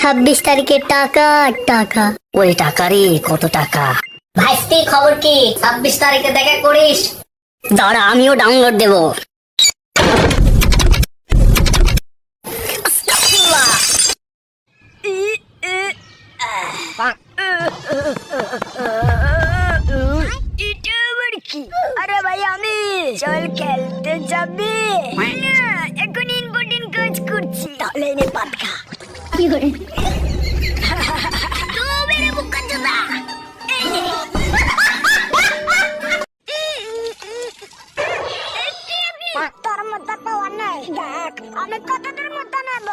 ছাব্বিশ তারিখে টাকা আর টাকা। ওই টাকা রে কত টাকা? ভাইস্তি খবর কি? ছাব্বিশ তারিখে দেখা করিস? দাঁড়া আমিও ডাউনলোড দেব। আরে ভাই আমি চল খেলতে যাবি। এখন ইম্পর্টেন্ট কাজ করছি। তাহলে এনে পাটকা তোর মধ্যে পাওয়ার নাই। দেখ আমি কতদের মধ্যে নেব?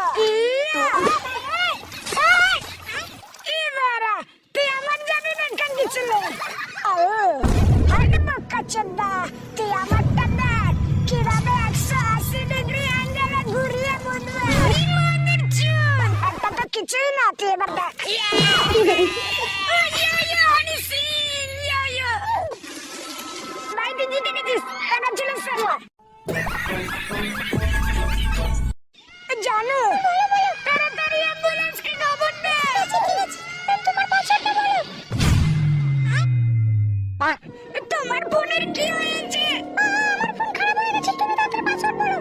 কিছুই না তুই এবার দেখ জানো তাড়াতাড়ি অ্যাম্বুলেন্সকে খবর দে তোমার পাশাটা বলো তোমার বোনের কি হয়েছে? আমার ফোন খারাপ হয়ে গেছে তুমি তাড়াতাড়ি পাসওয়ার্ড বলো।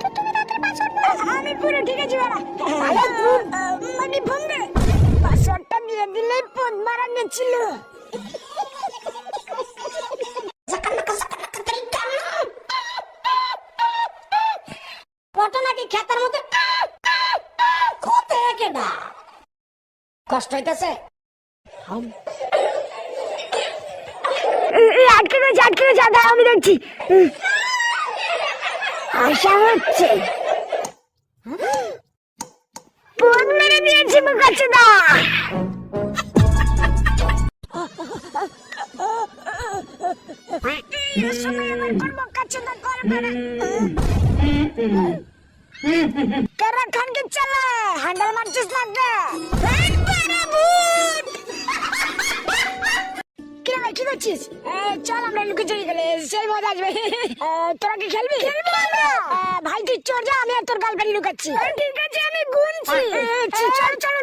তো তুমি তাড়াতাড়ি পাসওয়ার্ড বলো। আমি পুরো ঠিক আছে বাড়া খেতার মধ্যে কোথায় কেডা কষ্ট হইতেছে? আটকে গেছে আটকে গেছে দাঁড়া আমি দেখছি। আশা হচ্ছে। ফোন মেরে দিয়েছি মুখাচ্ছে দা খান কি চলে হ্যান্ডেল মারছিস না একবারে ভূত কি রে ভাই কি করছিস? চল আমরা লুকে চুরি গেলে সেই মজা আসবে। তোরা কি খেলবি? খেলব ভাই তুই চোর যা আমি তোর গার্লফ্রেন্ড লুকাচ্ছি। ঠিক আছে আমি গুনছি। চল